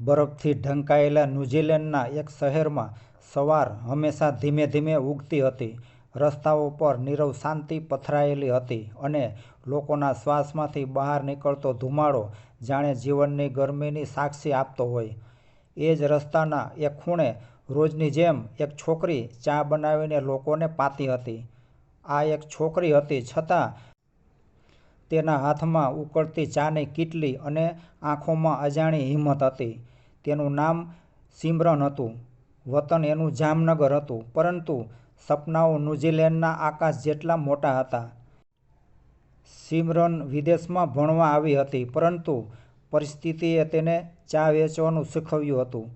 બરફથી ઢંકાયેલા ન્યૂઝીલેન્ડના એક શહેરમાં સવાર હંમેશા ધીમે ધીમે ઉગતી હતી. રસ્તાઓ પર નીરવ શાંતિ પથરાયેલી હતી અને લોકોના શ્વાસમાંથી બહાર નીકળતો ધુમાડો જાણે જીવનની ગરમીની સાક્ષી આપતો હોય. એ જ રસ્તાના એક ખૂણે રોજની જેમ એક છોકરી ચા બનાવીને લોકોને પાતી હતી. આ એક છોકરી હતી, છતાં તેના હાથમાં ઉકળતી ચાની કીટલી અને આંખોમાં અજાણી હિંમત હતી. તેનું નામ સિમરન હતું. વતન એનું જામનગર હતું પરંતુ સપનાઓ ન્યૂઝીલેન્ડના આકાશ જેટલા મોટા હતા. સિમરન વિદેશમાં ભણવા આવી હતી પરંતુ પરિસ્થિતિએ તેને ચા વેચવાનું શીખવ્યું હતું.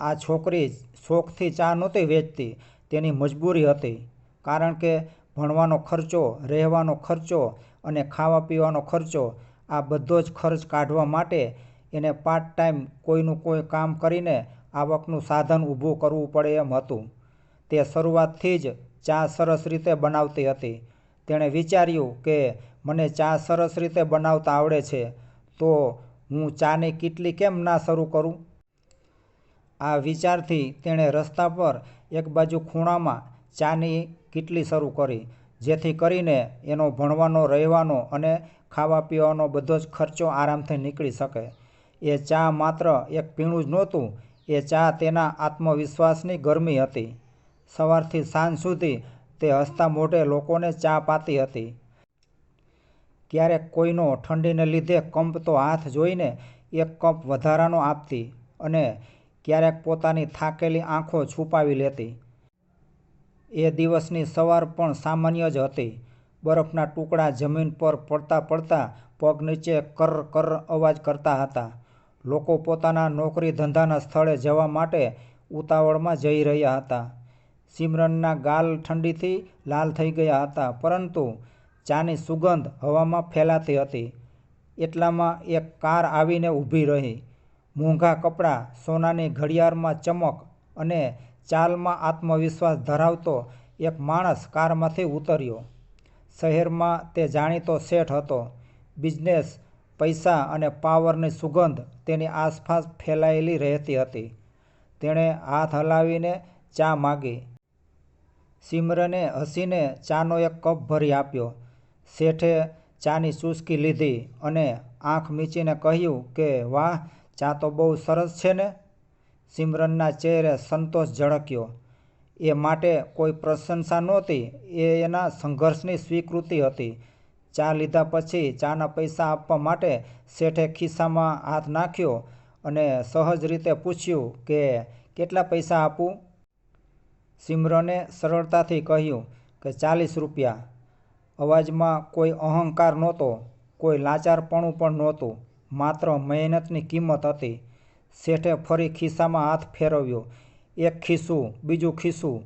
આ છોકરી શોખથી ચા નહોતી વેચતી, તેની મજબૂરી હતી. કારણ કે ભણવાનો ખર્ચો, રહેવાનો ખર્ચો અને ખાવા પીવાનો ખર્ચો આ બધો જ ખર્ચ કાઢવા માટે એને પાર્ટ ટાઈમ કોઈનું કોઈ કામ કરીને આવકનું સાધન ઊભું કરવું પડે એમ હતું. તે શરૂઆતથી જ ચા સરસ રીતે બનાવતી હતી. તેણે વિચાર્યું કે મને ચા સરસ રીતે બનાવતા આવડે છે, તો હું ચાની કીટલી કેમ ના શરૂ કરું? આ વિચારથી તેણે રસ્તા પર એક બાજુ ખૂણામાં ચાની કીટલી શરૂ કરી જેથી કરીને એનો ભણવાનો, રહેવાનો અને ખાવા પીવાનો બધો જ ખર્ચો આરામથી નીકળી શકે. એ ચા માત્ર એક પીણું જ નહોતું, એ ચા તેના આત્મવિશ્વાસની ગરમી હતી. સવારથી સાંજ સુધી તે હસતા મોઢે લોકોને ચા પાતી હતી. ક્યારેક કોઈનો ઠંડીને લીધે કંપતો હાથ જોઈને એક કપ વધારાનો આપતી અને ક્યારેક પોતાની થાકેલી આંખો છુપાવી લેતી. એ દિવસની સવાર પણ સામાન્ય જ હતી. બરફના ટુકડા જમીન પર પડતા પડતા પગ નીચે કર્ર કર્ર અવાજ કરતા હતા. લોકો પોતાના નોકરી ધંધાના સ્થળે જવા માટે ઉતાવળમાં જઈ રહ્યા હતા. સિમરનના ગાલ ઠંડીથી લાલ થઈ ગયા હતા પરંતુ ચાની સુગંધ હવામાં ફેલાતી હતી. એટલામાં એક કાર આવીને ઊભી રહી. મોંઘા કપડાં, સોનાની ઘડિયાળમાં ચમક અને ચાલમાં આત્મવિશ્વાસ ધરાવતો એક માણસ કારમાંથી ઉતર્યો. શહેરમાં તે જાણીતો શેઠ હતો. બિઝનેસ, પૈસા અને પાવરની સુગંધ તેની આસપાસ ફેલાયેલી રહેતી હતી. તેણે હાથ હલાવીને ચા માંગી. સિમરને હસીને ચાનો એક કપ ભરી આપ્યો. શેઠે ચાની ચૂસકી લીધી અને આંખ મીચીને કહ્યું કે વાહ, ચા તો બહુ સરસ છે ને! સિમરનના ચહેરે સંતોષ ઝળક્યો. એ માટે કોઈ પ્રશંસા નહોતી, એ એના સંઘર્ષની સ્વીકૃતિ હતી. ચા લીધા પછી ચાના પૈસા આપવા માટે શેઠે ખિસ્સામાં હાથ નાખ્યો અને સહજ રીતે પૂછ્યું કે કેટલા પૈસા આપું? સિમરને સરળતાથી કહ્યું કે ચાલીસ રૂપિયા. અવાજમાં કોઈ અહંકાર નહોતો, કોઈ લાચારપણું પણ નહોતું, માત્ર મહેનતની કિંમત હતી. શેઠે ફરી ખિસ્સામાં હાથ ફેરવ્યો. એક ખિસ્સું, બીજું ખિસ્સું,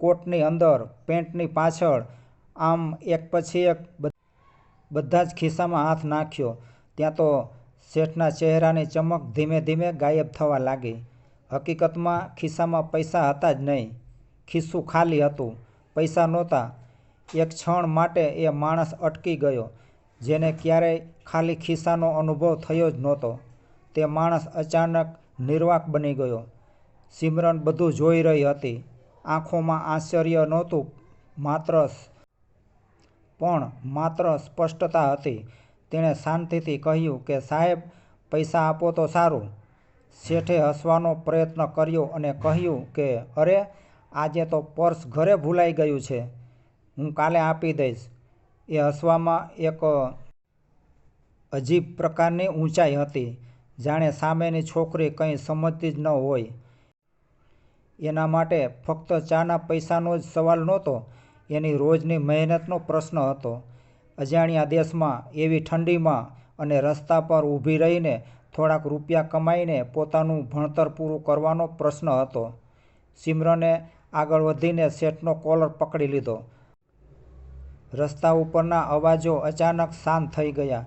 કોટની અંદર, પેન્ટની પાછળ, આમ એક પછી એક બધા જ ખિસ્સામાં હાથ નાખ્યો ત્યાં તો શેઠના ચહેરાની ચમક ધીમે ધીમે ગાયબ થવા લાગી. હકીકતમાં ખિસ્સામાં પૈસા હતા જ નહીં. ખિસ્સું ખાલી હતું, પૈસા નહોતા. એક ક્ષણ માટે એ માણસ અટકી ગયો જેને ક્યારેય ખાલી ખિસ્સાનો અનુભવ થયો જ નહોતો. તે માણસ અચાનક નિર્વાક બની ગયો. સિમરન બધું જોઈ રહી હતી. આંખોમાં આશ્ચર્ય નહોતું માત્ર પણ માત્ર સ્પષ્ટતા હતી. તેણે શાંતિથી કહ્યું કે સાહેબ, પૈસા આપો તો સારું. શેઠે હસવાનો પ્રયત્ન કર્યો અને કહ્યું કે અરે, આજે તો પર્સ ઘરે ભૂલાઈ ગયું છે, હું કાલે આપી દઈશ. એ હસવામાં એક અજીબ પ્રકારની ઊંચાઈ હતી, જાણે સામેની છોકરી કંઈ સમજતી જ ન હોય. એના માટે ફક્ત ચાના પૈસાનો જ સવાલ નહોતો, એની રોજની મહેનતનો પ્રશ્ન હતો. અજાણ્યા દેશમાં, એવી ઠંડીમાં અને રસ્તા પર ઊભી રહીને થોડાક રૂપિયા કમાઈને પોતાનું ભણતર પૂરું કરવાનો પ્રશ્ન હતો. સિમરને આગળ વધીને શેઠનો કોલર પકડી લીધો. રસ્તા ઉપરના અવાજો અચાનક શાંત થઈ ગયા.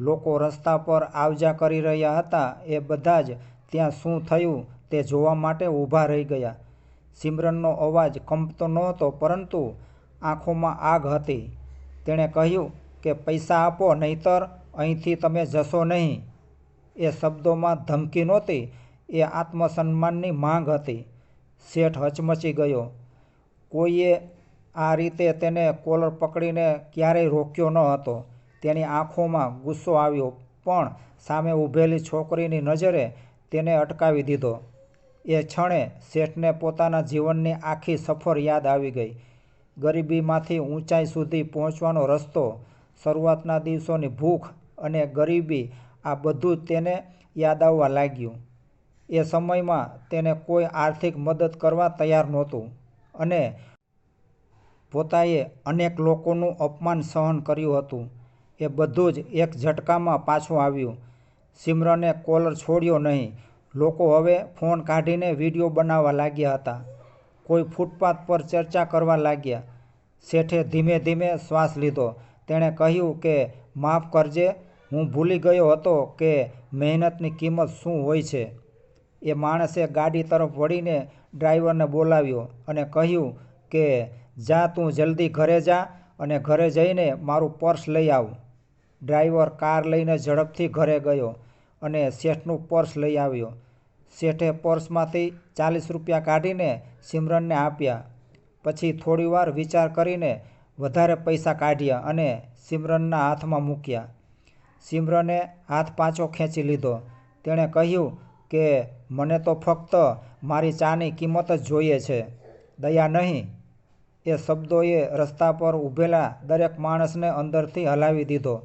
લોકો રસ્તા પર આવ-જા કરી રહ્યા હતા, એ બધા જ ત્યાં શું થયું તે જોવા માટે ઊભા રહી ગયા. સિમરનનો અવાજ કંપતો નહોતો, પરંતુ આંખોમાં આગ હતી. તેણે કહ્યું કે, પૈસા આપો, નહીંતર અહીંથી તમે જશો નહીં. એ શબ્દોમાં ધમકી નહોતી, એ આત્મસન્માનની માંગ હતી શેઠ હચમચી ગયો કોઈએ આ રીતે તેને કોલર પકડીને ક્યારેય રોક્યો ન હતો તેની આંખોમાં ગુસ્સો આવ્યો, પણ સામે ઊભેલી છોકરીની નજરે તેને અટકાવી દીધો. એ ક્ષણે શેઠને પોતાના જીવનની આખી સફર યાદ આવી ગઈ. ગરીબીમાંથી ઊંચાઈ સુધી પહોંચવાનો રસ્તો, શરૂઆતના દિવસોની ભૂખ અને ગરીબી, આ બધું જ તેને યાદ આવવા લાગ્યું. એ સમયમાં તેને કોઈ આર્થિક મદદ કરવા તૈયાર નહોતું અને પોતાએ અનેક લોકોનું અપમાન સહન કર્યું હતું. એ બધું જ એક ઝટકામાં પાછું આવ્યું. સિમરને કોલર છોડ્યો નહીં. લોકો હવે ફોન કાઢીને વીડિયો બનાવવા લાગ્યા હતા. કોઈ ફૂટપાથ પર ચર્ચા કરવા લાગ્યા. શેઠે ધીમે ધીમે શ્વાસ લીધો. તેણે કહ્યું કે, માફ કરજે, હું ભૂલી ગયો હતો કે મહેનતની કિંમત શું હોય છે. એ માણસે ગાડી તરફ વળીને ડ્રાઈવરને બોલાવ્યો અને કહ્યું કે, જા તું જલ્દી ઘરે જા અને ઘરે જઈને મારું પર્સ લઈ આવ. ડ્રાઈવર કાર લઈને ઝડપથી ઘરે ગયો અને શેઠનું પર્સ લઈ આવ્યો. શેઠે પર્સમાંથી ચાલીસ રૂપિયા કાઢીને સિમરનને આપ્યા. પછી થોડીવાર વિચાર કરીને વધારે પૈસા કાઢ્યા અને સિમરનના હાથમાં મૂક્યા. સિમરને હાથ પાછો ખેંચી લીધો. તેણે કહ્યું કે, મને તો ફક્ત મારી ચાની કિંમત જ જોઈએ છે. દયા નહીં. એ શબ્દોએ રસ્તા પર ઊભેલા દરેક માણસને અંદરથી હલાવી દીધો.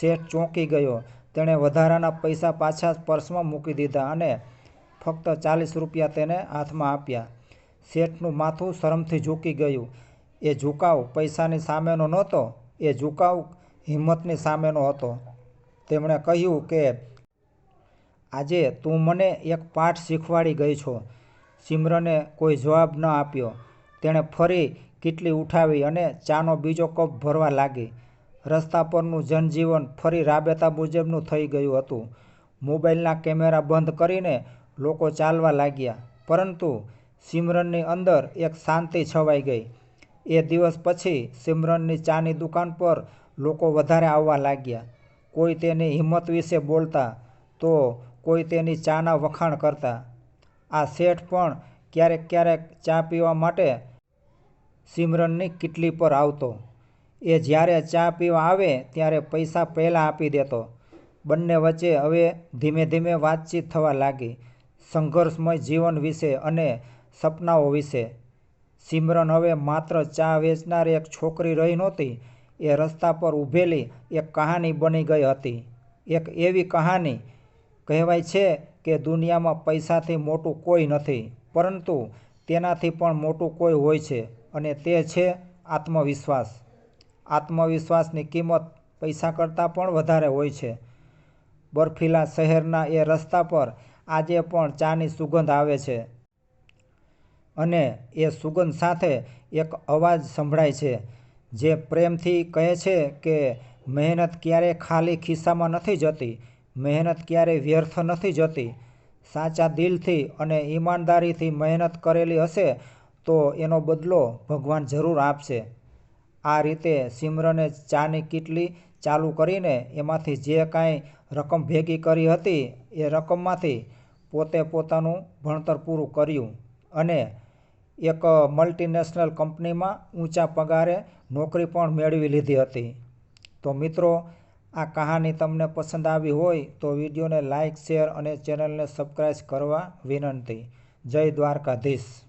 શેઠ ચોંકી ગયો. તેણે વધારાના પૈસા પાછા પર્સમાં મૂકી દીધા અને ફક્ત ચાલીસ રૂપિયા તેને હાથમાં આપ્યા. શેઠનું માથું શરમથી ઝૂકી ગયું. એ ઝુકાવ પૈસાની સામેનો નહોતો, એ ઝુકાવ હિંમતની સામેનો હતો. તેમણે કહ્યું કે, આજે તું મને એક પાઠ શીખવાડી ગઈ છો. સિમરને કોઈ જવાબ ન આપ્યો. તેણે ફરી કીટલી ઉઠાવી અને ચાનો બીજો કપ ભરવા લાગી. રસ્તા પરનું જનજીવન ફરી રાબેતા મુજબનું થઈ ગયું હતું. મોબાઈલના કેમેરા બંધ કરીને લોકો ચાલવા લાગ્યા, પરંતુ સિમરનની અંદર એક શાંતિ છવાઈ ગઈ. એ દિવસ પછી સિમરનની ચાની દુકાન પર લોકો વધારે આવવા લાગ્યા. કોઈ તેની હિંમત વિશે બોલતા તો કોઈ તેની ચાના વખાણ કરતા. આ શેઠ પણ ક્યારેક ક્યારેક ચા પીવા માટે સિમરનની કીટલી પર આવતો. એ જ્યારે ચા પીવા આવે ત્યારે પૈસા પહેલાં આપી દેતો. બંને વચ્ચે હવે ધીમે ધીમે વાતચીત થવા લાગી. સંઘર્ષમય જીવન વિશે અને સપનાઓ વિશે. સિમરન હવે માત્ર ચા વેચનાર એક છોકરી રહી નહોતી, એ રસ્તા પર ઊભેલી એક કહાની બની ગઈ હતી. એક એવી કહાની કહેવાય છે કે દુનિયામાં પૈસાથી મોટું કોઈ નથી, પરંતુ તેનાથી પણ મોટું કોઈ હોય છે અને તે છે આત્મવિશ્વાસ. આત્મવિશ્વાસની કિંમત પૈસા કરતાં પણ વધારે હોય છે. બર્ફીલા શહેરના એ રસ્તા પર આજે પણ ચાની સુગંધ આવે છે અને એ સુગંધ સાથે એક અવાજ સંભળાય છે જે પ્રેમથી કહે છે કે મહેનત ક્યારેય ખાલી ખિસ્સામાં નથી જતી, મહેનત ક્યારેય વ્યર્થ નથી જતી. સાચા દિલથી અને ઈમાનદારીથી મહેનત કરેલી હશે તો એનો બદલો ભગવાન જરૂર આપશે. આ રીતે સિમરને ચાની કીટલી ચાલુ કરીને એમાંથી જે કાંઈ રકમ ભેગી કરી હતી, એ રકમમાંથી પોતે પોતાનું ભણતર પૂરું કર્યું અને એક મલ્ટીનેશનલ કંપનીમાં ઊંચા પગારે નોકરી પણ મેળવી લીધી હતી. તો મિત્રો, આ કહાની તમને પસંદ આવી હોય તો વિડીયોને લાઇક શેર અને ચેનલને સબસ્ક્રાઈબ કરવા વિનંતી. જય દ્વારકાધીશ.